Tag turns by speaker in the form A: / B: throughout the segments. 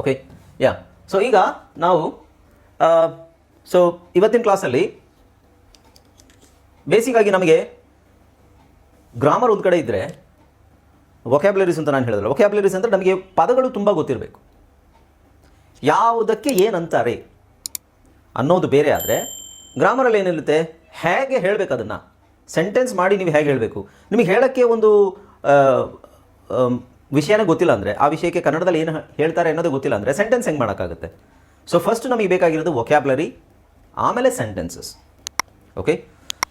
A: Okay yeah so ಈಗ ನಾವು so ಇವತ್ತಿನ ಕ್ಲಾಸಲ್ಲಿ ಬೇಸಿಕ್ ಆಗಿ ನಮಗೆ ಗ್ರಾಮರ್ ಒಂದು ಕಡೆ ಇದ್ದರೆ ವೊಕ್ಯಾಬ್ಲರೀಸ್ ಅಂತ ನಾನು ಹೇಳಿದ್ರೆ ವೊಕ್ಯಾಬ್ಲರೀಸ್ ಅಂದರೆ ನಮಗೆ ಪದಗಳು ತುಂಬ ಗೊತ್ತಿರಬೇಕು. ಯಾವುದಕ್ಕೆ ಏನಂತಾರೆ ಅನ್ನೋದು ಬೇರೆ ಆದರೆ ಗ್ರಾಮರಲ್ಲಿ ಏನಿರುತ್ತೆ, ಹೇಗೆ ಹೇಳಬೇಕು ಅದನ್ನು? ಸೆಂಟೆನ್ಸ್ ಮಾಡಿ ನೀವು ಹೇಗೆ ಹೇಳಬೇಕು? ನಿಮಗೆ ಹೇಳೋಕ್ಕೆ ಒಂದು ವಿಷಯನೇ ಗೊತ್ತಿಲ್ಲ ಅಂದರೆ, ಆ ವಿಷಯಕ್ಕೆ ಕನ್ನಡದಲ್ಲಿ ಏನು ಹೇಳ್ತಾರೆ ಅನ್ನೋದು ಗೊತ್ತಿಲ್ಲ ಅಂದರೆ ಸೆಂಟೆನ್ಸ್ ಹೆಂಗೆ ಮಾಡೋಕ್ಕಾಗುತ್ತೆ? ಸೊ ಫಸ್ಟ್ ನಮಗೆ ಬೇಕಾಗಿರೋದು ವೊಕ್ಯಾಬ್ಲರಿ ಆಮೇಲೆ sentences okay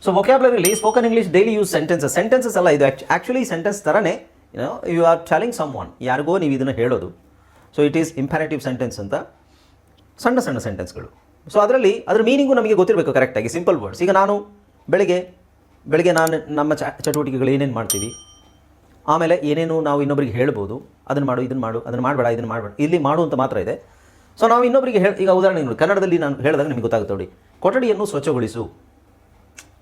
A: so ವೊಕ್ಯಾಬ್ಲರಿಲಿ spoken English daily use sentences sentences ಅಲ್ಲ, ಇದು ಆ್ಯಕ್ಚುಲಿ ಸೆಂಟೆನ್ಸ್ ಥರನೇ you are telling some one ಯಾರಿಗೋ ನೀವು ಇದನ್ನು ಹೇಳೋದು. So it is imperative sentence ಅಂತ ಸಣ್ಣ ಸಣ್ಣ ಸೆಂಟೆನ್ಸ್ಗಳು ಸೊ ಅದರಲ್ಲಿ ಅದರ ಮೀನಿಂಗು ನಮಗೆ ಗೊತ್ತಿರಬೇಕು ಕರೆಕ್ಟಾಗಿ ಸಿಂಪಲ್ ವರ್ಡ್ಸ್ ಈಗ ನಾನು ಬೆಳಿಗ್ಗೆ ಬೆಳಿಗ್ಗೆ ನಾನು ನಮ್ಮ ಚಟುವಟಿಕೆಗಳು ಏನೇನು ಮಾಡ್ತೀವಿ? ಆಮೇಲೆ ಏನೇನು ನಾವು ಇನ್ನೊಬ್ಬರಿಗೆ ಹೇಳ್ಬೋದು, ಅದನ್ನು ಮಾಡು, ಇದನ್ನು ಮಾಡು, ಅದನ್ನು ಮಾಡಬೇಡ, ಇದನ್ನು ಮಾಡಬೇಡ. ಇಲ್ಲಿ ಮಾಡು ಅಂತ ಮಾತ್ರ ಇದೆ. ಸೊ ನಾವು ಇನ್ನೊಬ್ಬರಿಗೆ ಹೇಳಿ, ಈಗ ಉದಾಹರಣೆ ನೋಡಿ, ಕನ್ನಡದಲ್ಲಿ ನಾನು ಹೇಳಿದಾಗ ನಿಮಗೆ ಗೊತ್ತಾಗುತ್ತೆ ನೋಡಿ. ಕೊಠಡಿಯನ್ನು ಸ್ವಚ್ಛಗೊಳಿಸು.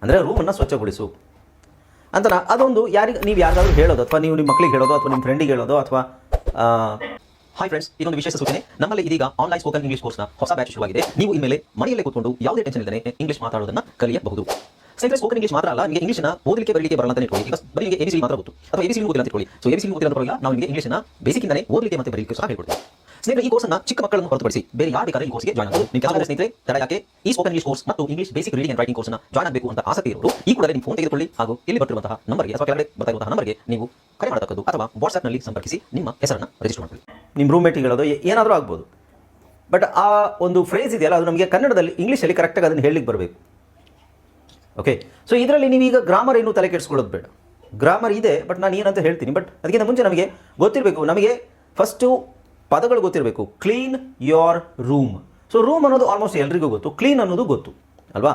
A: ಅಂದರೆ ರೂಮನ್ನು ಸ್ವಚ್ಛಗೊಳಿಸು. ಅಂತ ಅದೊಂದು ಯಾರಿಗೆ, ನೀವು ಯಾರಿಗಾದ್ರೂ ಹೇಳೋದು, ಅಥವಾ ನೀವು ನಿಮ್ಮ ಮಕ್ಕಳಿಗೆ ಹೇಳೋದು, ಅಥವಾ ನಿಮ್ಮ ಫ್ರೆಂಡಿಗೆ ಹೇಳೋದು, ಅಥವಾ ಹಾಯ್ ಫ್ರೆಂಡ್ಸ್ ಇದೊಂದು ವಿಶೇಷ ಸೂಚನೆ. ನಮ್ಮಲ್ಲಿ ಇದೀಗ ಆನ್ಲೈನ್ ಸ್ಪೋಕನ್ ಇಂಗ್ಲಿಷ್ ಕೋರ್ಸ್ನ ಹೊಸ ಬ್ಯಾಚ್ ಶುರುವಾಗಿದೆ. ನೀವು ಇನ್ಮೇಲೆ ಮನೆಯಲ್ಲೇ ಕೂತ್ಕೊಂಡು ಯಾವುದೇ ಟೆನ್ಷನ್ ಇಲ್ಲದೆ ಇಂಗ್ಲಿಷ್ ಮಾತಾಡೋದನ್ನ ಕಲಿಯಬಹುದು. ಸ್ನೇಹಿತರೆ ಸ್ಪೋಕನ್ ಇಂಗ್ಲಿಷ್ ಮಾತ್ರ ಅಲ್ಲ, ನಿಮಗೆ ಇಂಗ್ಲಿಷ್ನ ಓದಲಿಕ್ಕೆ, ಬರಲಿಕ್ಕೆ ಬರಲ್ಲ ಅಂತ ಇಟ್ಕೊಳ್ಳಿ. ಈಗ ಬರೀ ನಿಮಗೆ ಎಬಿಸಿ ಮಾತ್ರ ಗೊತ್ತು. ಅಥವಾ ಎಬಿಸಿ ಓದಿಲ್ಲ ಅಂತ ಇಟ್ಕೊಳ್ಳಿ. ಸೊ ಎಬಿಸಿ ಓದಿಲ್ಲ ಪರವಾಗಿಲ್ಲ ನಾವು ನಿಮಗೆ ಇಂಗ್ಲೀಷ್ನ ಬೇಸಿಕ್ ಇಂದನೇ ಓದಲಿಕ್ಕೆ ಮತ್ತೆ ಬರಲಿಕ್ಕೆ ಸಹ ಹೇಳ್ಕೊಡ್ತೀವಿ. ಸ್ನೇಹಿತರೆ, ಈ ಕೋರ್ಸ್ನ ಚಿಕ್ಕ ಮಕ್ಕಳನ್ನು ಹೊರತುಪಡಿಸಿ ಬೇರೆ ಯಾರು ಬೇಕಾದ್ರೆ ಈ ಕೋರ್ಸ್ಗೆ ಜಾಯ್ನ್ ಆಗಬಹುದು ನಿಮ್ಮ ಕೆಲವು ಸ್ನೇಹಿತರೆ, ತಡ ಯಾಕೆ? ಈ ಸ್ಪೋಕನ್ ಇಂಗ್ಲಿಷ್ ಕೋರ್ಸ್ ಮತ್ತು English basic reading and writing ಕೋರ್ಸ್ನ ಜಾಯ್ನ್ ಆಗಬೇಕು ಅಂತ ಆಸಕ್ತಿ ಇರೋರು, ಈ ಕೂಡಲೇ ನಿಮ್ಮ ಫೋನ್ ತೆಗೆದುಕೊಳ್ಳಿ. ಹಾಗೂ ಇಲ್ಲಿ ಬರ್ತಿರುವಂತಹ ನಂಬರ್ಗೆ ಅಥವಾ ಕೆಳಗಡೆ ಬರ್ತಾ ಇರುವಂತಹ ನಂಬರ್ಗೆ ನೀವು ಕರೆ ಮಾಡತಕ್ಕದ್ದು ಅಥವಾ ವಾಟ್ಸ್ಆಪ್ನಲ್ಲಿ ಸಂಪರ್ಕಿಸಿ ನಿಮ್ಮ ಹೆಸರನ್ನು ರಿಜಿಸ್ಟರ್ ಮಾಡ್ಕೊಳ್ಳಿ. ನಿಮ್ಮ ರೂಮ್ಮೇಟ್ ಹೇಳೋದು ಏನಾದರೂ ಆಗ್ಬೋದು. ಬಟ್ ಆ ಒಂದು ಫ್ರೇಸ್ ಇದೆಯಲ್ಲ, ಅದು ನಮಗೆ ಕನ್ನಡದಲ್ಲಿ ಇಂಗ್ಲೀಷಲ್ಲಿ ಕರೆಕ್ಟಾಗಿ ಅದನ್ನು ಹೇಳಲಿಕ್ಕೆ ಬರಬೇಕು. ಓಕೆ ಸೊ ಇದರಲ್ಲಿ ನೀವೀಗ ಗ್ರಾಮರ್ ಏನು ತಲೆ ಕೆಡಿಸ್ಕೊಳ್ಳೋದು ಬೇಡ. ಗ್ರಾಮರ್ ಇದೆ ಬಟ್ ನಾನು ಏನಂತ ಹೇಳ್ತೀನಿ. ಬಟ್ ಅದಕ್ಕಿಂತ ಮುಂಚೆ ನಮಗೆ ಗೊತ್ತಿರಬೇಕು. ನಮಗೆ ಫಸ್ಟು ಪದಗಳು ಗೊತ್ತಿರಬೇಕು. Clean your room so room ಅನ್ನೋದು ಆಲ್ಮೋಸ್ಟ್ ಎಲ್ರಿಗೂ ಗೊತ್ತು. ಕ್ಲೀನ್ ಅನ್ನೋದು ಗೊತ್ತು. ಅಲ್ವಾ?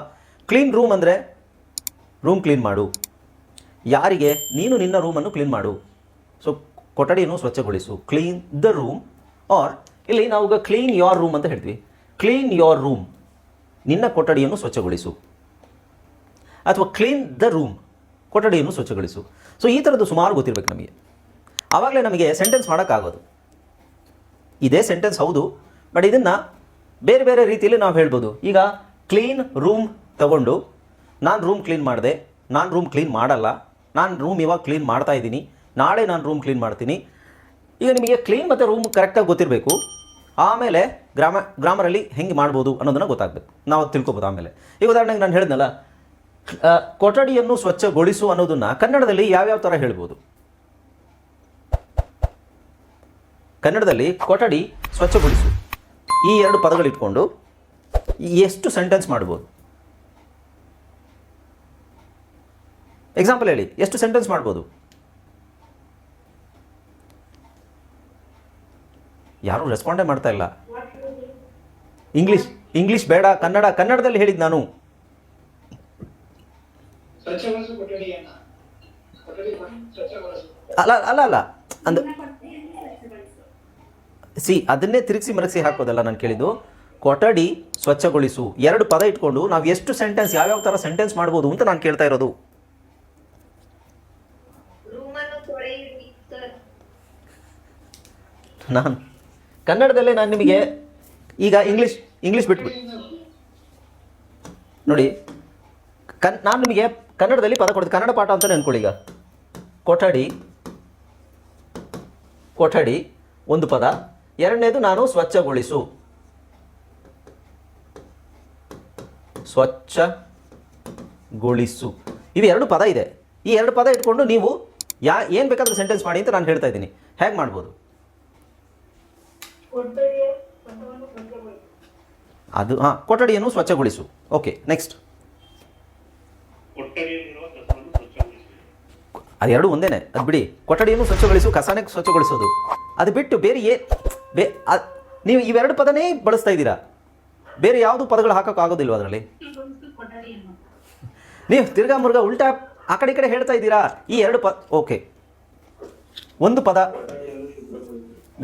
A: ಕ್ಲೀನ್ ರೂಮ್ ಅಂದರೆ ರೂಮ್ ಕ್ಲೀನ್ ಮಾಡು. ಯಾರಿಗೆ? ನೀನು ನಿನ್ನ ರೂಮನ್ನು ಕ್ಲೀನ್ ಮಾಡು. ಸೊ ಕೊಠಡಿಯನ್ನು ಸ್ವಚ್ಛಗೊಳಿಸು. ಕ್ಲೀನ್ ದ ರೂಮ್ ಆರ್ ಇಲ್ಲಿ ನಾವು ಕ್ಲೀನ್ ಯೋರ್ ರೂಮ್ ಅಂತ ಹೇಳ್ತೀವಿ. ಕ್ಲೀನ್ ಯೋರ್ ರೂಮ್ ನಿನ್ನ ಕೊಠಡಿಯನ್ನು ಸ್ವಚ್ಛಗೊಳಿಸು. ಅಥವಾ ಕ್ಲೀನ್ ದ ರೂಮ್ ಕೊಠಡಿಯನ್ನು ಸ್ವಚ್ಛಗೊಳಿಸು. ಸೊ ಈ ಥರದ್ದು ಸುಮಾರು ಗೊತ್ತಿರಬೇಕು ನಮಗೆ. ಆವಾಗಲೇ ನಮಗೆ ಸೆಂಟೆನ್ಸ್ ಮಾಡೋಕ್ಕಾಗೋದು. ಇದೇ ಸೆಂಟೆನ್ಸ್ ಹೌದು ಬಟ್ ಇದನ್ನು ಬೇರೆ ಬೇರೆ ರೀತಿಯಲ್ಲಿ ನಾವು ಹೇಳ್ಬೋದು. ಈಗ ಕ್ಲೀನ್ ರೂಮ್ ತಗೊಂಡು, ನಾನು ರೂಮ್ ಕ್ಲೀನ್ ಮಾಡಿದೆ, ನಾನು ರೂಮ್ ಕ್ಲೀನ್ ಮಾಡಲ್ಲ, ನಾನು ರೂಮ್ ಇವಾಗ ಕ್ಲೀನ್ ಮಾಡ್ತಾ ಇದ್ದೀನಿ, ನಾಳೆ ನಾನು ರೂಮ್ ಕ್ಲೀನ್ ಮಾಡ್ತೀನಿ. ಈಗ ನಿಮಗೆ ಕ್ಲೀನ್ ಮತ್ತು ರೂಮ್ ಕರೆಕ್ಟಾಗಿ ಗೊತ್ತಿರಬೇಕು. ಆಮೇಲೆ ಗ್ರಾಮ, ಗ್ರಾಮರಲ್ಲಿ ಹೆಂಗೆ ಮಾಡ್ಬೋದು ಅನ್ನೋದನ್ನು ಗೊತ್ತಾಗಬೇಕು. ನಾವು ತಿಳ್ಕೊಬೋದು ಆಮೇಲೆ. ಈಗ ಉದಾಹರಣೆಗೆ ನಾನು ಹೇಳಿದ್ನಲ್ಲ ಕೊಠಡಿಯನ್ನು ಸ್ವಚ್ಛಗೊಳಿಸು ಅನ್ನೋದನ್ನ ಕನ್ನಡದಲ್ಲಿ ಯಾವ್ಯಾವ ಥರ ಹೇಳ್ಬೋದು? ಕನ್ನಡದಲ್ಲಿ ಕೊಠಡಿ ಸ್ವಚ್ಛಗೊಳಿಸು. ಈ ಎರಡು ಪದಗಳಿಟ್ಕೊಂಡು ಎಷ್ಟು ಸೆಂಟೆನ್ಸ್ ಮಾಡ್ಬೋದು? ಎಕ್ಸಾಂಪಲ್ ಹೇಳಿ, ಎಷ್ಟು ಸೆಂಟೆನ್ಸ್ ಮಾಡ್ಬೋದು? ಯಾರೂ ರೆಸ್ಪಾಂಡೇ ಮಾಡ್ತಾ ಇಲ್ಲ. ಇಂಗ್ಲೀಷ್ ಇಂಗ್ಲೀಷ್ ಬೇಡ, ಕನ್ನಡ, ಕನ್ನಡದಲ್ಲಿ ಹೇಳಿದ್ದು ನಾನು
B: ಸ್ವಚ್ಛಗೊಳಿಸು ಕೊಠಡಿಯನ್ನ ಕೊಠಡಿ ಸ್ವಚ್ಛಗೊಳಿಸು
A: ಅಲ್ಲ ಅಲ್ಲ ಅಲ್ಲ. ಅಂದ ಸಿ ಅದನ್ನೇ ತಿರುಗಿಸಿ ಮರಗಿಸಿ ಹಾಕೋದಲ್ಲ ನಾನು ಕೇಳಿದ್ದು. ಕೊಠಡಿ ಸ್ವಚ್ಛಗೊಳಿಸು. ಎರಡು ಪದ ಇಟ್ಕೊಂಡು ನಾವು ಎಷ್ಟು ಸೆಂಟೆನ್ಸ್ ಯಾವ್ಯಾವ ಥರ ಸೆಂಟೆನ್ಸ್ ಮಾಡ್ಬೋದು ಅಂತ ನಾನು ಕೇಳ್ತಾ ಇರೋದು. ನಾನು ಕನ್ನಡದಲ್ಲೇ ನಾನು ನಿಮಗೆ ಈಗ ಇಂಗ್ಲೀಷ್ ಇಂಗ್ಲೀಷ್ ಬಿಟ್ಬಿಟ್ಟು ನೋಡಿ ಕನ್ ನಾನು ನಿಮಗೆ ಕನ್ನಡದಲ್ಲಿ ಪದ ಕೊಡ್ತೀನಿ ಕನ್ನಡ ಪಾಠ ಅಂತಲೇ ಅಂದ್ಕೊಳ್ಳಿ ಈಗ. ಕೊಠಡಿ. ಕೊಠಡಿ ಒಂದು ಪದ. ಎರಡನೇದು ನಾನು ಸ್ವಚ್ಛಗೊಳಿಸು. ಸ್ವಚ್ಛಗೊಳಿಸು. ಇವು ಎರಡು ಪದ ಇದೆ. ಈ ಎರಡು ಪದ ಇಟ್ಕೊಂಡು ನೀವು ಯಾ ಏನು ಬೇಕಾದರೂ ಸೆಂಟೆನ್ಸ್ ಮಾಡಿ ಅಂತ ನಾನು ಹೇಳ್ತಾ ಇದ್ದೀನಿ. ಹೇಗೆ ಮಾಡ್ಬೋದು? ಅದು ಹಾಂ ಕೊಠಡಿಯನ್ನು ಸ್ವಚ್ಛಗೊಳಿಸು. ಓಕೆ ನೆಕ್ಸ್ಟ್ ಅದೆರಡು ಒಂದೇನೆ. ಅದು ಬಿಡಿ. ಕೊಠಡಿಯನ್ನು ಸ್ವಚ್ಛಗೊಳಿಸು ಕಸಾನೆ ಸ್ವಚ್ಛಗೊಳಿಸೋದು. ಅದು ಬಿಟ್ಟು ಬೇರೆ ಏ ಬೇ ನೀವು ಇವೆರಡು ಪದನೇ ಬಳಸ್ತಾ ಇದ್ದೀರಾ? ಬೇರೆ ಯಾವುದು ಪದಗಳು ಹಾಕೋಕ್ಕಾಗೋದಿಲ್ವ ಅದರಲ್ಲಿ? ನೀವು ತಿರ್ಗಾ ಮುರುಗ ಉಲ್ಟಾ ಆ ಕಡೆ ಕಡೆ ಹೇಳ್ತಾ ಇದ್ದೀರಾ? ಈ ಎರಡು ಪ ಓಕೆ. ಒಂದು ಪದ.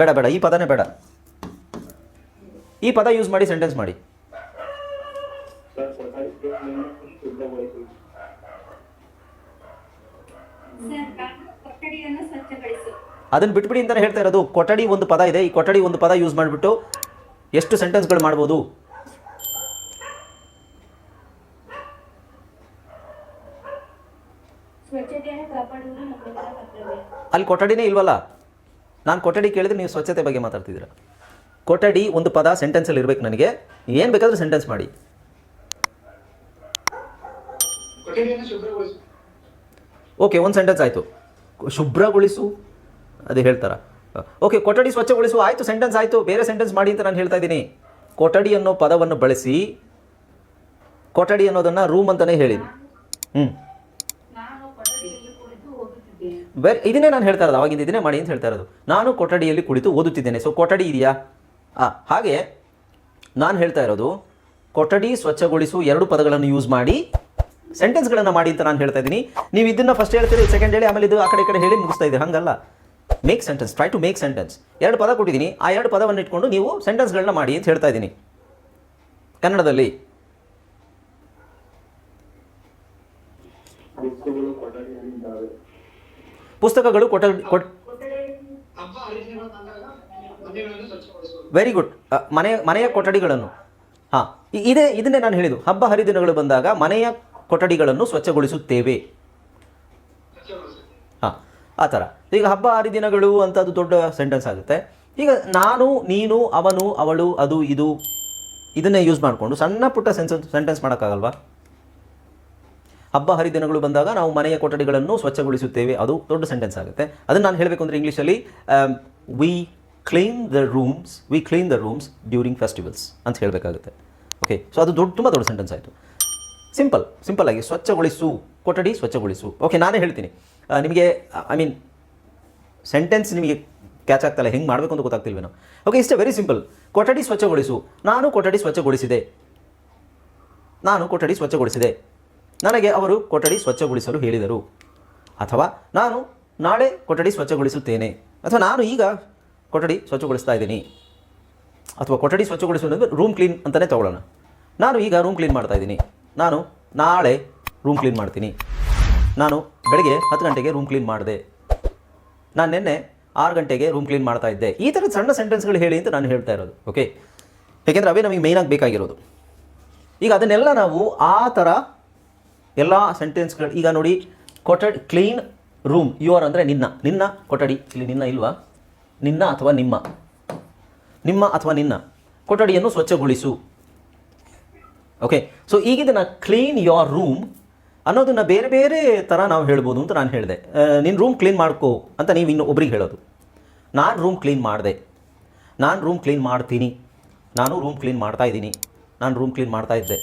A: ಬೇಡ ಬೇಡ. ಈ ಪದನೇ ಬೇಡ. ಈ ಪದ ಯೂಸ್ ಮಾಡಿ ಸೆಂಟೆನ್ಸ್ ಮಾಡಿ. ಅದನ್ನು ಬಿಟ್ಬಿಡಿ ಅಂತಲೇ ಹೇಳ್ತಾ ಇರೋದು. ಕೊಠಡಿ ಒಂದು ಪದ ಇದೆ. ಈ ಕೊಠಡಿ ಒಂದು ಪದ ಯೂಸ್ ಮಾಡಿಬಿಟ್ಟು ಎಷ್ಟು ಸೆಂಟೆನ್ಸ್ಗಳು ಮಾಡ್ಬೋದು? ಅಲ್ಲಿ ಕೊಠಡಿನೇ ಇಲ್ವಲ್ಲ? ನಾನು ಕೊಠಡಿ ಕೇಳಿದ್ರೆ ನೀವು ಸ್ವಚ್ಛತೆ ಬಗ್ಗೆ ಮಾತಾಡ್ತಿದ್ದೀರಾ. ಕೊಠಡಿ ಒಂದು ಪದ ಸೆಂಟೆನ್ಸಲ್ಲಿ ಇರಬೇಕು ನನಗೆ. ಏನು ಬೇಕಾದರೂ ಸೆಂಟೆನ್ಸ್ ಮಾಡಿ. ಓಕೆ ಒಂದು ಸೆಂಟೆನ್ಸ್ ಆಯಿತು. ಶುಭ್ರಗೊಳಿಸು. ಅದೇ ಹೇಳ್ತಾರ. ಓಕೆ, ಕೊಠಡಿ ಸ್ವಚ್ಛಗೊಳಿಸುವ, ಆಯಿತು ಸೆಂಟೆನ್ಸ್ ಆಯಿತು, ಬೇರೆ ಸೆಂಟೆನ್ಸ್ ಮಾಡಿ ಅಂತ ನಾನು ಹೇಳ್ತಾ ಇದ್ದೀನಿ. ಕೊಠಡಿ ಅನ್ನೋ ಪದವನ್ನು ಬಳಸಿ, ಕೊಠಡಿ ಅನ್ನೋದನ್ನು ರೂಮ್ ಅಂತಲೇ ಹೇಳಿದ್ದೀನಿ ಹ್ಞೂ ಬೇರೆ ಇದನ್ನೇ ನಾನು ಹೇಳ್ತಾ ಇರೋದು, ಅವಾಗಿಂದ ಇದನ್ನೇ ಮಾಡಿ ಅಂತ ಹೇಳ್ತಾ ಇರೋದು. ನಾನು ಕೊಠಡಿಯಲ್ಲಿ ಕುಳಿತು ಓದುತ್ತಿದ್ದೇನೆ. ಸೊ ಕೊಠಡಿ ಇದೆಯಾ? ಹಾಂ ಹಾಗೆ ನಾನು ಹೇಳ್ತಾ ಇರೋದು, ಕೊಠಡಿ ಸ್ವಚ್ಛಗೊಳಿಸು ಎರಡು ಪದಗಳನ್ನು ಯೂಸ್ ಮಾಡಿ ಸೆಂಟೆನ್ಸ್ಗಳನ್ನು ಮಾಡಿ ಅಂತ ನಾನು ಹೇಳ್ತಾ ಇದ್ದೀನಿ. ನೀವು ಇದನ್ನು ಫಸ್ಟ್ ಹೇಳ್ತೀರಿ ಸೆಕೆಂಡ್ ಹೇಳಿ, ಆಮೇಲೆ ಇದು ಆ ಕಡೆ ಈ ಕಡೆ ಹೇಳಿ ಮುಗಿಸ್ತಾ ಇದ್ದೀರಿ. ಹಂಗಲ್ಲ. Make sentence try to make sentence ಎರಡು ಪದ ಕೊಟ್ಟಿದ್ದೀನಿ. ಆ ಎರಡು ಪದವನ್ನು ಇಟ್ಕೊಂಡು ನೀವು ಸೆಂಟೆನ್ಸ್ಗಳನ್ನ ಮಾಡಿ ಅಂತ ಹೇಳ್ತಾ ಇದ್ದೀನಿ. ಕನ್ನಡದಲ್ಲಿ. ಪುಸ್ತಕಗಳು
B: ಕೊಟ್ಟ
A: ವೆರಿ ಗುಡ್ ಮನೆಯ ಮನೆಯ ಕೊಠಡಿಗಳನ್ನು. ಹಾಂ ಇದೇ ಇದನ್ನೇ ನಾನು ಹೇಳಿದ್ದು. ಹಬ್ಬ ಹರಿದಿನಗಳು ಬಂದಾಗ ಮನೆಯ ಕೊಠಡಿಗಳನ್ನು ಸ್ವಚ್ಛಗೊಳಿಸುತ್ತೇವೆ. ಆ ಥರ. ಈಗ ಹಬ್ಬ ಹರಿದಿನಗಳು ಅಂತ ಅದು ದೊಡ್ಡ ಸೆಂಟೆನ್ಸ್ ಆಗುತ್ತೆ. ಈಗ ನಾನು, ನೀನು, ಅವನು, ಅವಳು, ಅದು, ಇದು ಇದನ್ನೇ ಯೂಸ್ ಮಾಡಿಕೊಂಡು ಸಣ್ಣ ಪುಟ್ಟ ಸೆನ್ಸ್ ಸೆಂಟೆನ್ಸ್ ಮಾಡೋಕ್ಕಾಗಲ್ವಾ? ಹಬ್ಬ ಹರಿದಿನಗಳು ಬಂದಾಗ ನಾವು ಮನೆಯ ಕೊಠಡಿಗಳನ್ನು ಸ್ವಚ್ಛಗೊಳಿಸುತ್ತೇವೆ. ಅದು ದೊಡ್ಡ ಸೆಂಟೆನ್ಸ್ ಆಗುತ್ತೆ. ಅದನ್ನು ನಾನು ಹೇಳಬೇಕು ಅಂದರೆ ಇಂಗ್ಲೀಷಲ್ಲಿ we clean the rooms we clean the rooms during festivals ಅಂತ ಹೇಳಬೇಕಾಗುತ್ತೆ. ಓಕೆ ಸೊ ಅದು ದೊಡ್ಡ, ತುಂಬ ದೊಡ್ಡ ಸೆಂಟೆನ್ಸ್ ಆಯಿತು. ಸಿಂಪಲ್ ಸಿಂಪಲ್ ಆಗಿ ಸ್ವಚ್ಛಗೊಳಿಸು, ಕೊಠಡಿ ಸ್ವಚ್ಛಗೊಳಿಸು. ಓಕೆ ನಾನೇ ಹೇಳ್ತೀನಿ. ನಿಮಗೆ ಐ ಮೀನ್ ಸೆಂಟೆನ್ಸ್ ನಿಮಗೆ ಕ್ಯಾಚ್ ಆಗ್ತಲ್ಲ, ಹೆಂಗೆ ಮಾಡಬೇಕು ಅಂತ ಗೊತ್ತಾಗ್ತಿಲ್ವೇನೋ. ಓಕೆ ಇಷ್ಟೇ ವೆರಿ ಸಿಂಪಲ್ ಕೊಠಡಿ ಸ್ವಚ್ಛಗೊಳಿಸು. ನಾನು ಕೊಠಡಿ ಸ್ವಚ್ಛಗೊಳಿಸಿದೆ. ನಾನು ಕೊಠಡಿ ಸ್ವಚ್ಛಗೊಳಿಸಿದೆ. ನನಗೆ ಅವರು ಕೊಠಡಿ ಸ್ವಚ್ಛಗೊಳಿಸಲು ಹೇಳಿದರು. ಅಥವಾ ನಾನು ನಾಳೆ ಕೊಠಡಿ ಸ್ವಚ್ಛಗೊಳಿಸುತ್ತೇನೆ. ಅಥವಾ ನಾನು ಈಗ ಕೊಠಡಿ ಸ್ವಚ್ಛಗೊಳಿಸ್ತಾ ಇದ್ದೀನಿ. ಅಥವಾ ಕೊಠಡಿ ಸ್ವಚ್ಛಗೊಳಿಸೋದು ರೂಮ್ ಕ್ಲೀನ್ ಅಂತಲೇ ತಗೊಳ್ಳೋಣ. ನಾನು ಈಗ ರೂಮ್ ಕ್ಲೀನ್ ಮಾಡ್ತಾ ಇದ್ದೀನಿ. ನಾನು ನಾಳೆ ರೂಮ್ ಕ್ಲೀನ್ ಮಾಡ್ತೀನಿ. ನಾನು ಬೆಳಗ್ಗೆ ಹತ್ತು ಗಂಟೆಗೆ ರೂಮ್ ಕ್ಲೀನ್ ಮಾಡಿದೆ. ನಾನು ನಿನ್ನೆ ಆರು ಗಂಟೆಗೆ ರೂಮ್ ಕ್ಲೀನ್ ಮಾಡ್ತಾ ಇದ್ದೆ. ಈ ಥರದ ಸಣ್ಣ ಸೆಂಟೆನ್ಸ್ಗಳು ಹೇಳಿ ಅಂತ ನಾನು ಹೇಳ್ತಾ ಇರೋದು ಓಕೆ ಏಕೆಂದರೆ ಅವೇ ನಮಗೆ ಮೇಯ್ನಾಗಿ ಬೇಕಾಗಿರೋದು. ಈಗ ಅದನ್ನೆಲ್ಲ ನಾವು ಆ ಥರ ಎಲ್ಲ ಸೆಂಟೆನ್ಸ್ಗಳು ಈಗ ನೋಡಿ, ಕೊಠಡಿ ಕ್ಲೀನ್ ರೂಮ್ ಯುವರ್ ಅಂದರೆ ನಿನ್ನ. ನಿನ್ನ ಕೊಠಡಿ, ಇಲ್ಲಿ ನಿನ್ನ ಇಲ್ವಾ? ನಿನ್ನ ಅಥವಾ ನಿಮ್ಮ? ನಿಮ್ಮ ಅಥವಾ ನಿನ್ನ. ಕೊಠಡಿಯನ್ನು ಸ್ವಚ್ಛಗೊಳಿಸು. ಓಕೆ ಸೊ ಈಗ ನಾನು ಕ್ಲೀನ್ ಯೋರ್ ರೂಮ್ ಅನ್ನೋದನ್ನು ಬೇರೆ ಬೇರೆ ಥರ ನಾವು ಹೇಳ್ಬೋದು ಅಂತ ನಾನು ಹೇಳಿದೆ. ನಿನ್ನ ರೂಮ್ ಕ್ಲೀನ್ ಮಾಡ್ಕೋ ಅಂತ ನೀವು ಇನ್ನು ಒಬ್ರಿಗೆ ಹೇಳೋದು. ನಾನು ರೂಮ್ ಕ್ಲೀನ್ ಮಾಡಿದೆ. ನಾನು ರೂಮ್ ಕ್ಲೀನ್ ಮಾಡ್ತೀನಿ. ನಾನು ರೂಮ್ ಕ್ಲೀನ್ ಮಾಡ್ತಾ ಇದ್ದೀನಿ. ನಾನು ರೂಮ್ ಕ್ಲೀನ್ ಮಾಡ್ತಾ ಇದ್ದೆ.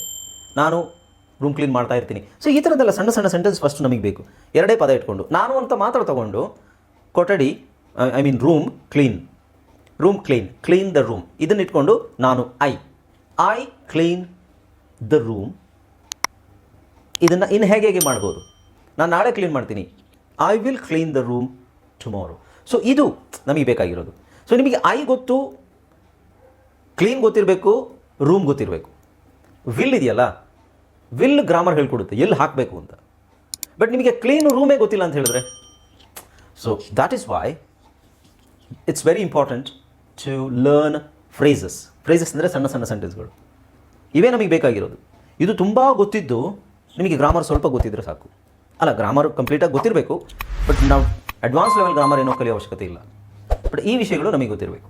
A: ನಾನು ರೂಮ್ ಕ್ಲೀನ್ ಮಾಡ್ತಾ ಇರ್ತೀನಿ. ಸೊ ಈ ಥರದ್ದೆಲ್ಲ ಸಣ್ಣ ಸಣ್ಣ ಸೆಂಟೆನ್ಸ್ ಫಸ್ಟ್ ನಮಗೆ ಬೇಕು. ಎರಡೇ ಪದ ಇಟ್ಕೊಂಡು. ನಾನು ಅಂತ ಮಾತ್ರ ತೊಗೊಂಡು ಕೊಠಡಿ I mean room clean room clean clean the room ಇದನ್ನ ಇಟ್ಕೊಂಡು ನಾನು I I clean the room ಇದನ್ನು ಇನ್ನು ಹೇಗೆ ಹೇಗೆ ಮಾಡ್ಬೋದು? ನಾನು ನಾಳೆ ಕ್ಲೀನ್ ಮಾಡ್ತೀನಿ. I will clean the room tomorrow so ಇದು ನಮಗೆ ಬೇಕಾಗಿರೋದು. ಸೊ ನಿಮಗೆ ಐ ಗೊತ್ತು ಕ್ಲೀನ್ ಗೊತ್ತಿರಬೇಕು ರೂಮ್ ಗೊತ್ತಿರಬೇಕು. ವಿಲ್ ಇದೆಯಲ್ಲ? ವಿಲ್ ಗ್ರಾಮರ್ ಹೇಳ್ಕೊಡುತ್ತೆ. ಎಲ್ಲಿ ಹಾಕಬೇಕು ಅಂತ. ಬಟ್ ನಿಮಗೆ ಕ್ಲೀನ್ ರೂಮೇ ಗೊತ್ತಿಲ್ಲ ಅಂತ ಹೇಳಿದ್ರೆ? So that is why it's very important to learn phrases phrases ಅಂದರೆ ಸಣ್ಣ ಸಣ್ಣ ಸೆಂಟೆನ್ಸ್ಗಳು ಇವೇ ನಮಗೆ ಬೇಕಾಗಿರೋದು. ಇದು ತುಂಬ ಗೊತ್ತಿದ್ದು ನಿಮಗೆ ಗ್ರಾಮರ್ ಸ್ವಲ್ಪ ಗೊತ್ತಿದ್ರೆ ಸಾಕು. ಅಲ್ಲ ಗ್ರಾಮರ್ ಕಂಪ್ಲೀಟಾಗಿ ಗೊತ್ತಿರಬೇಕು ಬಟ್ ನಾವು ಅಡ್ವಾನ್ಸ್ ಲೆವೆಲ್ ಗ್ರಾಮರ್ ಏನೋ ಕಲಿಯೋ ಅವಶ್ಯಕತೆ ಇಲ್ಲ. ಬಟ್ ಈ ವಿಷಯಗಳು ನಮಗೆ ಗೊತ್ತಿರಬೇಕು.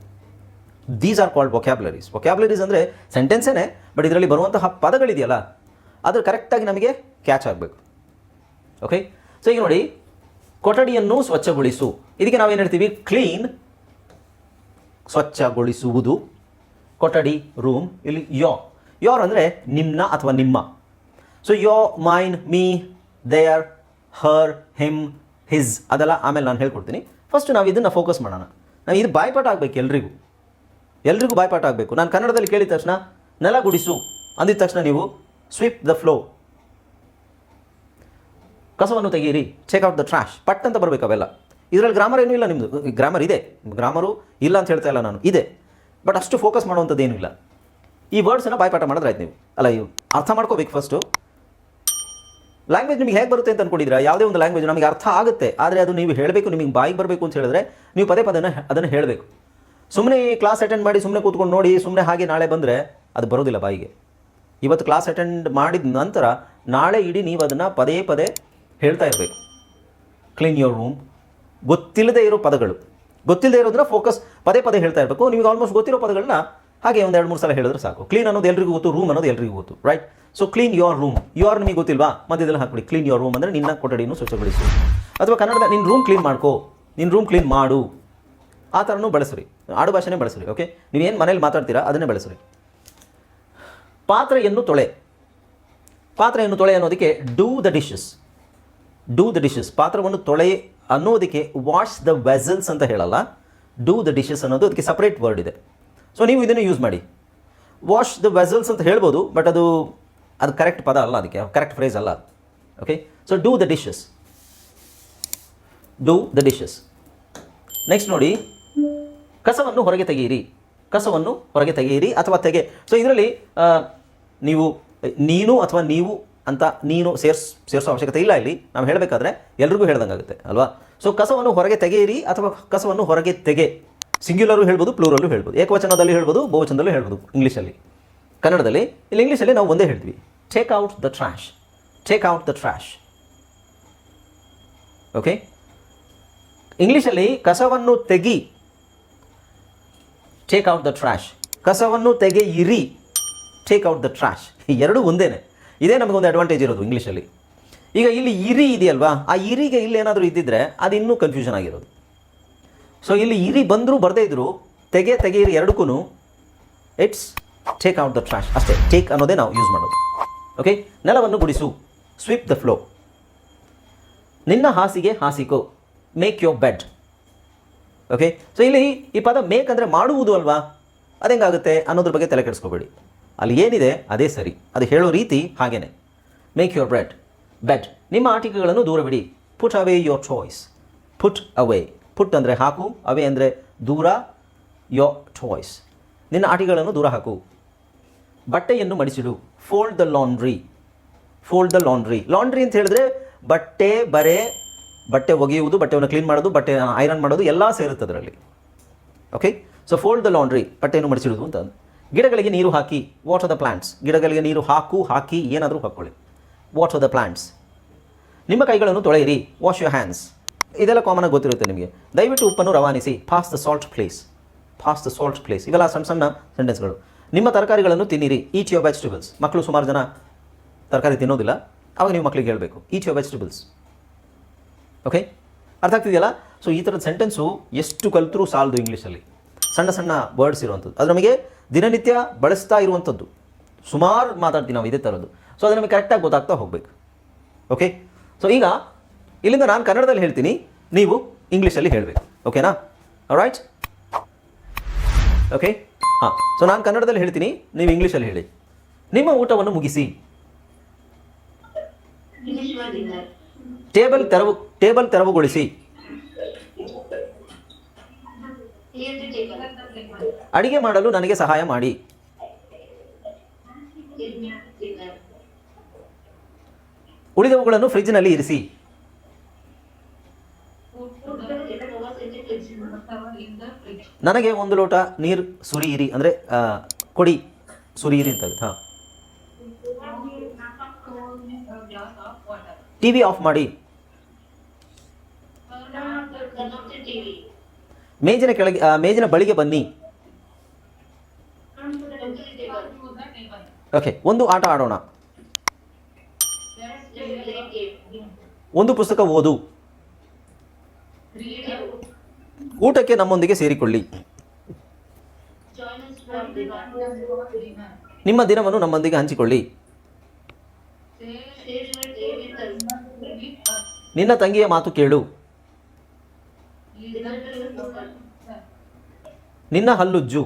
A: These are called vocabularies vocabularies ಅಂದರೆ ಸೆಂಟೆನ್ಸೇನೆ ಬಟ್ ಇದರಲ್ಲಿ ಬರುವಂತಹ ಪದಗಳಿದೆಯಲ್ಲ, ಅದು ಕರೆಕ್ಟಾಗಿ ನಮಗೆ ಕ್ಯಾಚ್ ಆಗಬೇಕು. ಓಕೆ ಸೊ ಈಗ ನೋಡಿ, ಕೊಠಡಿಯನ್ನು ಸ್ವಚ್ಛಗೊಳಿಸು. ಇದಕ್ಕೆ ನಾವೇನು ಹೇಳ್ತೀವಿ? ಕ್ಲೀನ್ ಸ್ವಚ್ಛಗೊಳಿಸುವುದು. ಕೊಠಡಿ ರೂಮ್ ಇಲ್ಲಿ ಯೋ ಯೋರ್ ಅಂದರೆ ನಿಮ್ಮ ಅಥವಾ ನಿಮ್ಮ. So you mine me their her him his ಅದೆಲ್ಲ ಆಮೇಲೆ ನಾನು ಹೇಳ್ಕೊಡ್ತೀನಿ. ಫಸ್ಟ್ ನಾವು ಇದನ್ನು ಫೋಕಸ್ ಮಾಡೋಣ. ನಾವು ಇದು ಬಾಯ್ಪಾಠ ಆಗಬೇಕು ಎಲ್ರಿಗೂ. ಎಲ್ರಿಗೂ ಬಾಯ್ಪಾಠ ಆಗಬೇಕು. ನಾನು ಕನ್ನಡದಲ್ಲಿ ಕೇಳಿದ ತಕ್ಷಣ ನೆಲ ಗುಡಿಸು ಅಂದಿದ ತಕ್ಷಣ ನೀವು ಸ್ವೀಪ್ ದ ಫ್ಲೋ ಕಸವನ್ನು ತೆಗೀರಿ ಚೆಕ್ ಔಟ್ ದ ಟ್ರಾಶ್ ಪಟ್ ಅಂತ ಬರಬೇಕು ಅವೆಲ್ಲ. ಇದರಲ್ಲಿ ಗ್ರಾಮರ್ ಏನೂ ಇಲ್ಲ ನಿಮ್ಮದು ಗ್ರಾಮರ್ ಇದೆ. ಗ್ರಾಮರು ಇಲ್ಲ ಅಂತ ಹೇಳ್ತಾ ಇಲ್ಲ ನಾನು. ಇದೆ. ಬಟ್ ಅಷ್ಟು ಫೋಕಸ್ ಮಾಡುವಂಥದ್ದು ಏನೂ ಇಲ್ಲ. ಈ ವರ್ಡ್ಸನ್ನು ಬಾಯ್ಪಾಠ ಮಾಡಿದ್ರೆ ಆಯ್ತು ನೀವು. ಅಲ್ಲ ಇವು ಅರ್ಥ ಮಾಡ್ಕೋಬೇಕು ಫಸ್ಟು ಲ್ಯಾಂಗ್ವೇಜ್ ನಿಮಗೆ ಹೇಗೆ ಬರುತ್ತೆ ಅಂತ ಅಂದ್ಕೊಂಡಿದ್ರೆ ಯಾವುದೇ ಒಂದು ಲ್ಯಾಂಗ್ವೇಜ್ ನಮಗೆ ಅರ್ಥ ಆಗುತ್ತೆ. ಆದರೆ ಅದು ನೀವು ಹೇಳಬೇಕು, ನಿಮಗೆ ಬಾಯಿಗೆ ಬರಬೇಕು ಅಂತ ಹೇಳಿದ್ರೆ ನೀವು ಪದೇ ಪದೇ ಅದನ್ನು ಹೇಳಬೇಕು. ಸುಮ್ಮನೆ ಕ್ಲಾಸ್ ಅಟೆಂಡ್ ಮಾಡಿ ಸುಮ್ಮನೆ ಕೂತ್ಕೊಂಡು ನೋಡಿ ಸುಮ್ಮನೆ ಹಾಗೆ ನಾಳೆ ಬಂದರೆ ಅದು ಬರೋದಿಲ್ಲ ಬಾಯಿಗೆ. ಇವತ್ತು ಕ್ಲಾಸ್ ಅಟೆಂಡ್ ಮಾಡಿದ ನಂತರ ನಾಳೆ ಇಡೀ ನೀವು ಅದನ್ನು ಪದೇ ಪದೇ ಹೇಳ್ತಾ ಇರಬೇಕು. ಕ್ಲೀನ್ ಯೋರ್ ರೂಮ್ ಗೊತ್ತಿಲ್ಲದೆ ಇರೋ ಪದಗಳು. ಗೊತ್ತಿಲ್ಲದೆ ಇರೋದನ್ನ ಫೋಕಸ್ ಪದೇ ಪದೇ ಹೇಳ್ತಾ ಇರಬೇಕು. ನಿಮಗೆ ಆಲ್ಮೋಸ್ಟ್ ಗೊತ್ತಿರೋ ಪದಗಳನ್ನ ಹಾಗೆ ಒಂದು ಎರಡು ಮೂರು ಸಲ ಹೇಳಿದ್ರೆ ಸಾಕು. ಕ್ಲೀನ್ ಅನ್ನೋದು ಎಲ್ರಿಗೂ ಗೊತ್ತು ರೂಮ್ ಅನ್ನೋದು ಎಲ್ರಿಗೂ ಗೊತ್ತು right so clean your room your ನಿಮಗೆ ಗೊತ್ತಿಲ್ವಾ? ಮಧ್ಯದಲ್ಲಿ ಹಾಕ್ಬಿಡಿ. ಕ್ಲೀನ್ ಯೋರ್ ರೂಮ್ ಅಂದರೆ ನಿನ್ನ ಕೊಠಡಿಯನ್ನು ಸ್ವಚ್ಛಗೊಳಿಸು. ಅಥವಾ ಕನ್ನಡದ ನಿನ್ನ ರೂಮ್ ಕ್ಲೀನ್ ಮಾಡ್ಕೋ. ನಿನ್ನ ರೂಮ್ ಕ್ಲೀನ್ ಮಾಡು. ಆ ಥರನೂ ಬಳಸ್ರಿ. ಆಡು ಭಾಷೆನೇ ಬಳಸ್ರಿ ಓಕೆ ನೀವೇನು ಮನೇಲಿ ಮಾತಾಡ್ತೀರಾ, ಅದನ್ನೇ ಬಳಸ್ರಿ. ಪಾತ್ರೆಯನ್ನು ತೊಳೆ. ಪಾತ್ರೆಯನ್ನು ತೊಳೆ ಅನ್ನೋದಕ್ಕೆ do the dishes do the dishes ಪಾತ್ರವನ್ನು ತೊಳೆ ಅನ್ನೋದಕ್ಕೆ ವಾಶ್ ದ ವೆಸಲ್ಸ್ ಅಂತ ಹೇಳಲ್ಲ. ಡೂ ದ ಡಿಶಸ್ ಅನ್ನೋದು ಅದಕ್ಕೆ ಸಪ್ರೇಟ್ ವರ್ಡ್ ಇದೆ. ಸೊ ನೀವು ಇದನ್ನು ಯೂಸ್ ಮಾಡಿ. ವಾಶ್ ದ ವೆಸಲ್ಸ್ ಅಂತ ಹೇಳ್ಬೋದು ಬಟ್ ಅದು ಅದು ಕರೆಕ್ಟ್ ಪದ ಅಲ್ಲ ಅದಕ್ಕೆ ಕರೆಕ್ಟ್ ಫ್ರೇಸ್ ಅಲ್ಲ okay so do the dishes do the dishes next ನೋಡಿ, ಕಸವನ್ನು ಹೊರಗೆ ತೆಗೆಯಿರಿ. ಕಸವನ್ನು ಹೊರಗೆ ತೆಗೆಯಿರಿ ಅಥವಾ ತೆಗೆ. ಸೊ ಇದರಲ್ಲಿ ನೀವು, ನೀನು ಅಥವಾ ನೀವು ಅಂತ ನೀನು ಸೇರ್ಸ್, ಸೇರಿಸೋ ಅವಶ್ಯಕತೆ ಇಲ್ಲ ಇಲ್ಲಿ. ನಾವು ಹೇಳಬೇಕಾದ್ರೆ ಎಲ್ರಿಗೂ ಹೇಳ್ದಂಗಾಗುತ್ತೆ, ಅಲ್ವಾ? ಸೊ ಕಸವನ್ನು ಹೊರಗೆ ತೆಗೆಯಿರಿ ಅಥವಾ ಕಸವನ್ನು ಹೊರಗೆ ತೆಗೆ. ಸಿಂಗ್ಯುಲರು ಹೇಳ್ಬೋದು ಪ್ಲೂರಲ್ಲೂ ಹೇಳ್ಬೋದು. ಏಕವಚನದಲ್ಲಿ ಹೇಳ್ಬೋದು, ಬಹುವಚನದಲ್ಲೂ ಹೇಳ್ಬೋದು ಇಂಗ್ಲೀಷಲ್ಲಿ ಕನ್ನಡದಲ್ಲಿ, ಇಲ್ಲಿ ಇಂಗ್ಲೀಷಲ್ಲಿ ನಾವು ಒಂದೇ ಹೇಳ್ತೀವಿ. Take out the trash take out the trash okay ಇಂಗ್ಲೀಷಲ್ಲಿ ಕಸವನ್ನು ತೆಗಿ. ಟೇಕ್ ಔಟ್ ದ ಟ್ರ್ಯಾಶ್ ಕಸವನ್ನು ತೆಗೆಯಿರಿ. ಟೇಕ್ ಔಟ್ ದ ಟ್ರ್ಯಾಶ್ ಎರಡೂ ಒಂದೇನೆ. ಇದೇ ಒಂದು ಅಡ್ವಾಂಟೇಜ್ ಇರೋದು ಇಂಗ್ಲೀಷಲ್ಲಿ ಈಗ ಇಲ್ಲಿ ಇರಿ ಇದೆಯಲ್ವಾ? ಆ ಇರಿಗೆ ಇಲ್ಲಿ ಏನಾದರೂ ಇದ್ದಿದ್ರೆ ಅದು ಇನ್ನೂ ಕನ್ಫ್ಯೂಷನ್ ಆಗಿರೋದು. ಸೊ ಇಲ್ಲಿ ಇರಿ ಬಂದರೂ ಬರದೇ ಇದ್ರು, ತೆಗೆ ತೆಗೆಯಿರಿ ಎರಡಕ್ಕೂ it's take out the trash ಅಷ್ಟೇ ಟೇಕ್ ಅನ್ನೋದೇ ನಾವು ಯೂಸ್ ಮಾಡೋದು. ಓಕೆ ನೆಲವನ್ನು ಗುಡಿಸು ಸ್ವೀಪ್ ದ ಫ್ಲೋ ನಿನ್ನ ಹಾಸಿಗೆ ಹಾಸಿಕೋ make your bed okay so ಇಲ್ಲಿ ಈ ಪದ ಮೇಕ್ ಅಂದರೆ ಮಾಡುವುದು ಅಲ್ವಾ? ಅದೆಂಗಾಗುತ್ತೆ ಅನ್ನೋದ್ರ ಬಗ್ಗೆ ತಲೆ ಕೆಡಿಸ್ಕೋಬೇಡಿ. ಅಲ್ಲಿ ಏನಿದೆ, ಅದೇ ಸರಿ. ಅದು ಹೇಳೋ ರೀತಿ ಹಾಗೇನೆ. ಮೇಕ್ ಯೋರ್ ಬ್ರೆಡ್ ಬೆಡ್ ನಿಮ್ಮ ಆಟಿಕೆಗಳನ್ನು ದೂರ ಬಿಡಿ put away your toys put away put ಅಂದರೆ ಹಾಕು, ಅವೇ ಅಂದರೆ ದೂರ ಯೋ ಚಾಯ್ಸ್ ನಿನ್ನ ಆಟಿಗಳನ್ನು ದೂರ ಹಾಕು. ಬಟ್ಟೆಯನ್ನು ಮಡಿಸಿಡು. Fold the laundry fold the laundry laundry ಅಂತ ಹೇಳಿದ್ರೆ ಬಟ್ಟೆ, ಬರೆ, ಬಟ್ಟೆ ಒಗೆಯುವುದು, ಬಟ್ಟೆಯನ್ನು ಕ್ಲೀನ್ ಮಾಡೋದು ಬಟ್ಟೆ ಐರನ್ ಮಾಡೋದು ಎಲ್ಲ ಸೇರುತ್ತೆ ಅದರಲ್ಲಿ. Okay so fold the laundry ಬಟ್ಟೆಯನ್ನು ಮಡಿಸಿಡುವುದು ಅಂತ ಗಿಡಗಳಿಗೆ ನೀರು ಹಾಕಿ. ವಾಟ್ ಆರ್ ದ ಪ್ಲಾಂಟ್ಸ್ ಗಿಡಗಳಿಗೆ ನೀರು ಹಾಕು, ಹಾಕಿ, ಏನಾದರೂ ಹಾಕ್ಕೊಳ್ಳಿ ಆರ್ ದ ಪ್ಲಾಂಟ್ಸ್ ನಿಮ್ಮ ಕೈಗಳನ್ನು ತೊಳೆಯಿರಿ. ವಾಶ್ ಯುವರ್ ಹ್ಯಾಂಡ್ಸ್ ಇದೆಲ್ಲ ಕಾಮನ್ ಆಗಿ ಗೊತ್ತಿರುತ್ತೆ ನಿಮಗೆ. ದಯವಿಟ್ಟು ಉಪ್ಪನ್ನು ರವಾನಿಸಿ. Pass the salt please pass the salt please ಇವೆಲ್ಲ ಸಣ್ಣ ಸಣ್ಣ ಸೆಂಟೆನ್ಸ್ಗಳು ನಿಮ್ಮ ತರಕಾರಿಗಳನ್ನು ತಿನ್ನಿರಿ. ಈಚ್ ಯೋ ವೆಜಿಟೇಬಲ್ಸ್ ಮಕ್ಕಳು ಸುಮಾರು ಜನ ತರಕಾರಿ ತಿನ್ನೋದಿಲ್ಲ. ಆವಾಗ ನೀವು ಮಕ್ಕಳಿಗೆ ಹೇಳಬೇಕು. ಈಚ್ ಯೋ ವೆಜಿಟೇಬಲ್ಸ್ ಓಕೆ ಅರ್ಥ ಆಗ್ತಿದೆಯಲ್ಲ? ಸೊ ಈ ಥರದ ಸೆಂಟೆನ್ಸು ಎಷ್ಟು ಕಲ್ತರೂ ಸಾಲದು ಇಂಗ್ಲೀಷಲ್ಲಿ ಸಣ್ಣ ಸಣ್ಣ ವರ್ಡ್ಸ್ ಇರುವಂಥದ್ದು. ಅದು ನಮಗೆ ದಿನನಿತ್ಯ ಬಳಸ್ತಾ ಇರುವಂಥದ್ದು. ಸುಮಾರು ಮಾತಾಡ್ತೀವಿ ನಾವು ಇದೇ ಥರದ್ದು ಸೊ ಅದು ನಮಗೆ ಕರೆಕ್ಟಾಗಿ ಗೊತ್ತಾಗ್ತಾ ಹೋಗಬೇಕು. ಓಕೆ ಸೊ ಈಗ ಇಲ್ಲಿಂದ ನಾನು ಕನ್ನಡದಲ್ಲಿ ಹೇಳ್ತೀನಿ, ನೀವು ಇಂಗ್ಲೀಷಲ್ಲಿ ಹೇಳಬೇಕು. ಓಕೆನಾ ರೈಟ್ ಓಕೆ ಹಾಂ. ಸೊ ನಾನು ಕನ್ನಡದಲ್ಲಿ ಹೇಳ್ತೀನಿ, ನೀವು ಇಂಗ್ಲೀಷಲ್ಲಿ ಹೇಳಿ. ನಿಮ್ಮ ಊಟವನ್ನು ಮುಗಿಸಿ. ಟೇಬಲ್ ತೆರವು, ಟೇಬಲ್ ತೆರವುಗೊಳಿಸಿ. ಅಡಿಗೆ ಮಾಡಲು ನನಗೆ ಸಹಾಯ ಮಾಡಿ. ಉಳಿದವುಗಳನ್ನು ಫ್ರಿಜ್ನಲ್ಲಿ ಇರಿಸಿ. ನನಗೆ ಒಂದು ಲೋಟ ನೀರು ಸುರಿಯಿರಿ ಅಂದರೆ ಕೊಡಿ, ಸುರಿಯಿರಿ ಅಂತ ಹಾಂ. ಟಿ ವಿ ಆಫ್ ಮಾಡಿ. ಮೇಜಿನ ಕೆಳಗೆ ಮೇಜಿನ ಬಳಿಗೆ ಬನ್ನಿ. ಓಕೆ, ಒಂದು ಆಟ ಆಡೋಣ. ಒಂದು ಪುಸ್ತಕ ಓದು. ಊಟಕ್ಕೆ ನಮ್ಮೊಂದಿಗೆ ಸೇರಿಕೊಳ್ಳಿ. ನಿಮ್ಮ ದಿನವನ್ನು ನಮ್ಮೊಂದಿಗೆ ಹಂಚಿಕೊಳ್ಳಿ. ನಿನ್ನ ತಂಗಿಯ ಮಾತು ಕೇಳು. ನಿನ್ನ ಹಲ್ಲುಜ್ಜು.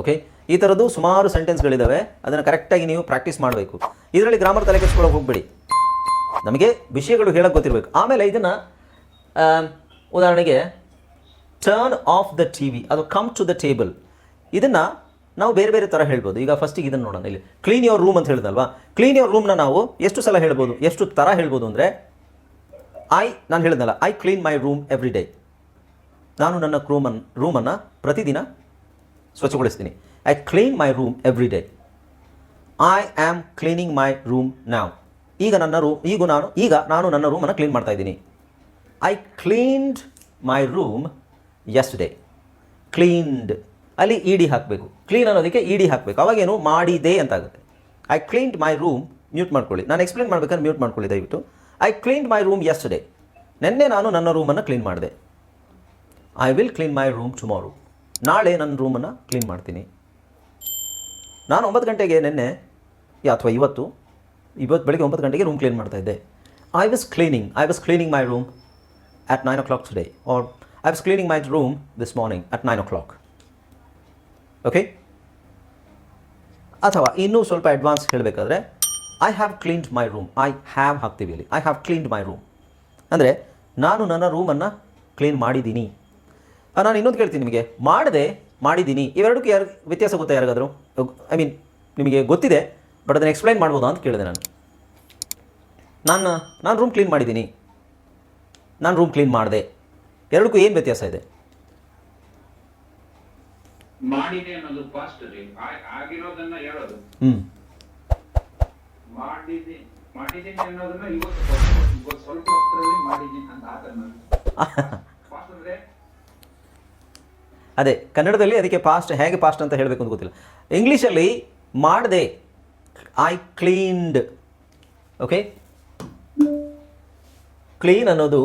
A: ಓಕೆ ಈ ಥರದ್ದು ಸುಮಾರು ಸೆಂಟೆನ್ಸ್ಗಳಿದ್ದಾವೆ ಅದನ್ನು ಕರೆಕ್ಟಾಗಿ ನೀವು ಪ್ರಾಕ್ಟೀಸ್ ಮಾಡಬೇಕು. ಇದರಲ್ಲಿ ಗ್ರಾಮರ್ ತಲೆ ಕೆಡಿಸ್ಕೊಳ್ಳೋಕೆ ಹೋಗ್ಬೇಡಿ. ನಮಗೆ ವಿಷಯಗಳು ಹೇಳಕ್ಕೆ ಗೊತ್ತಿರಬೇಕು. ಆಮೇಲೆ ಇದನ್ನು ಉದಾಹರಣೆಗೆ turn off the T V ಅದು ಕಮ್ ಟು ದ ಟೇಬಲ್ ಇದನ್ನು ನಾವು ಬೇರೆ ಬೇರೆ ಥರ ಹೇಳ್ಬೋದು. ಈಗ ಫಸ್ಟಿಗೆ ಇದನ್ನು ನೋಡೋಣ. ಇಲ್ಲಿ ಕ್ಲೀನ್ ಯುವರ್ ರೂಮ್ ಅಂತ ಹೇಳಿದಲ್ವಾ ಕ್ಲೀನ್ ಯುವರ್ ರೂಮ್ನ ನಾವು ಎಷ್ಟು ಸಲ ಹೇಳ್ಬೋದು? ಎಷ್ಟು ಥರ ಹೇಳ್ಬೋದು ಅಂದರೆ ಐ ನಾನು ಹೇಳಿದ್ನಲ್ಲ I clean my room every day ನಾನು ನನ್ನ ರೂಮನ್ ರೂಮನ್ನು ಪ್ರತಿದಿನ ಸ್ವಚ್ಛಗೊಳಿಸ್ತೀನಿ. I clean my room every day I am cleaning my room now ಈಗ ನನ್ನ ರೂಮ್ ಈಗ ನಾನು ಈಗ ನಾನು ನನ್ನ ರೂಮನ್ನು ಕ್ಲೀನ್ ಮಾಡ್ತಾ ಇದ್ದೀನಿ. I cleaned my room day cleaned ಅಲ್ಲಿ ಇ ಡಿ ಹಾಕಬೇಕು. ಕ್ಲೀನ್ ಅನ್ನೋದಕ್ಕೆ ಇ ಡಿ ಹಾಕಬೇಕು. ಅವಾಗೇನು ಮಾಡಿದೆ ಅಂತ ಆಗುತ್ತೆ I cleaned my room mute ಮಾಡ್ಕೊಳ್ಳಿ. ನಾನು ಎಕ್ಸ್ಪ್ಲೇನ್ ಮಾಡ್ಬೇಕಾದ್ರೆ ಮ್ಯೂಟ್ ಮಾಡ್ಕೊಳ್ಳಿ, ದಯವಿಟ್ಟು. I cleaned my room day ನಿನ್ನೆ ನಾನು ನನ್ನ ರೂಮನ್ನು ಕ್ಲೀನ್ ಮಾಡಿದೆ. I will clean my room tomorrow ನಾಳೆ ನನ್ನ ರೂಮನ್ನು ಕ್ಲೀನ್ ಮಾಡ್ತೀನಿ. ನಾನು ಒಂಬತ್ತು ಗಂಟೆಗೆ ನಿನ್ನೆ ಅಥವಾ ಇವತ್ತು ಇವತ್ತು ಬೆಳಗ್ಗೆ ಒಂಬತ್ತು ಗಂಟೆಗೆ ರೂಮ್ ಕ್ಲೀನ್ ಮಾಡ್ತಾ ಇದ್ದೆ. I was cleaning I was cleaning my room at nine o'clock today or I was cleaning my room this morning at nine o'clock okay ಅಥವಾ ಇನ್ನೂ ಸ್ವಲ್ಪ ಅಡ್ವಾನ್ಸ್ ಹೇಳಬೇಕಾದ್ರೆ I have cleaned my room I have ಹಾಕ್ತೀವಿ ಇಲ್ಲಿ I have cleaned my room ಅಂದರೆ ನಾನು ನನ್ನ ರೂಮನ್ನು ಕ್ಲೀನ್ ಮಾಡಿದ್ದೀನಿ. ನಾನು ಇನ್ನೊಂದು ಕೇಳ್ತೀನಿ ನಿಮಗೆ. ಮಾಡಿದೆ, ಮಾಡಿದ್ದೀನಿ. ಇವೆರಡಕ್ಕೂ ಯಾರು, ವ್ಯತ್ಯಾಸ ಗೊತ್ತಾ ಯಾರಿಗಾದರೂ? ಐ ಮೀನ್ ನಿಮಗೆ ಗೊತ್ತಿದೆ. ಬಟ್ ಅದನ್ನು ಎಕ್ಸ್ಪ್ಲೈನ್ ಮಾಡ್ಬೋದಾ ಅಂತ ಕೇಳಿದೆ ನಾನು. ನಾನು ನಾನು ರೂಮ್ ಕ್ಲೀನ್ ಮಾಡಿದ್ದೀನಿ. ನಾನು ರೂಮ್ ಕ್ಲೀನ್ ಮಾಡಿದೆ. ಎರಡಕ್ಕೂ ಏನು ವ್ಯತ್ಯಾಸ ಇದೆ?
C: ಮಾಡಿದೆ ಅನ್ನೋದು ಪಾಸ್ಟ್ ರೀ. ಆಗಿರೋದನ್ನ ಹೇಳೋದು.
A: ಹ್ಞೂ
C: ಮಾಡಿದೆ ಮಾಡಿದ್ದೀನಿ ಅನ್ನೋದನ್ನ ಇವತ್ತು ಇವತ್ತು ಸ್ವಲ್ಪ ಹೊತ್ತರಲ್ಲಿ ಮಾಡಿದ್ದೀನಿ ಅಂತ ಆತನ. ಪಾಸ್ಟ್ ಅಂದ್ರೆ
A: ಅದೇ ಕನ್ನಡದಲ್ಲಿ ಅದಕ್ಕೆ ಪಾಸ್ಟ್ ಹೇಗೆ ಪಾಸ್ಟ್ ಅಂತ ಹೇಳಬೇಕು ಅಂತ ಗೊತ್ತಿಲ್ಲ. ಇಂಗ್ಲೀಷಲ್ಲಿ ಮಾಡದೆ ಐ ಕ್ಲೀನ್ಡ್ ಓಕೆ ಕ್ಲೀನ್ ಅನ್ನೋದು